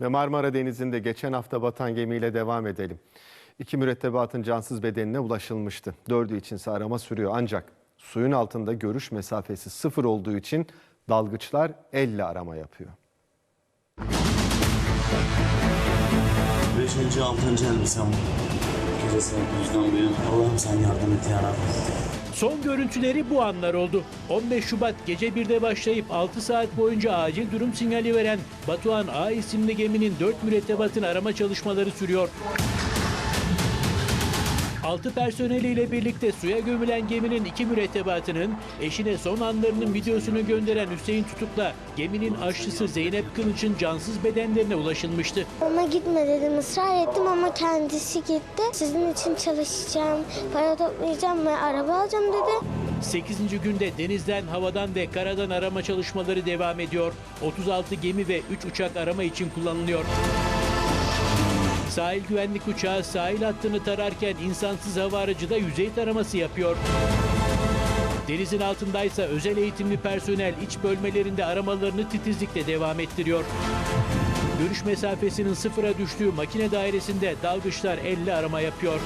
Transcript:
Ve Marmara Denizi'nde geçen hafta batan gemiyle devam edelim. İki mürettebatın cansız bedenine ulaşılmıştı. Dördü içinse arama sürüyor ancak suyun altında görüş mesafesi sıfır olduğu için dalgıçlar elle arama yapıyor. Beşinci, altıncı elbisem. Gece saat 9'dan bu yana. Allah'ım sen yardım et ya Rabbi. Son görüntüleri bu anlar oldu. 15 Şubat gece 1'de başlayıp 6 saat boyunca acil durum sinyali veren Batuhan A isimli geminin 4 mürettebatın arama çalışmaları sürüyor. 6 personeliyle birlikte suya gömülen geminin iki mürettebatının eşine son anlarının videosunu gönderen Hüseyin Tutuk'la geminin aşçısı Zeynep Kılıç'ın cansız bedenlerine ulaşılmıştı. Ona gitme dedim ısrar ettim ama kendisi gitti. Sizin için çalışacağım, para toplayacağım ve araba alacağım dedi. 8. günde denizden, havadan ve karadan arama çalışmaları devam ediyor. 36 gemi ve 3 uçak arama için kullanılıyor. Sahil güvenlik uçağı sahil hattını tararken insansız hava aracı da yüzey taraması yapıyor. Denizin altındaysa özel eğitimli personel iç bölmelerinde aramalarını titizlikle devam ettiriyor. Görüş mesafesinin sıfıra düştüğü makine dairesinde dalgıçlar elle arama yapıyor.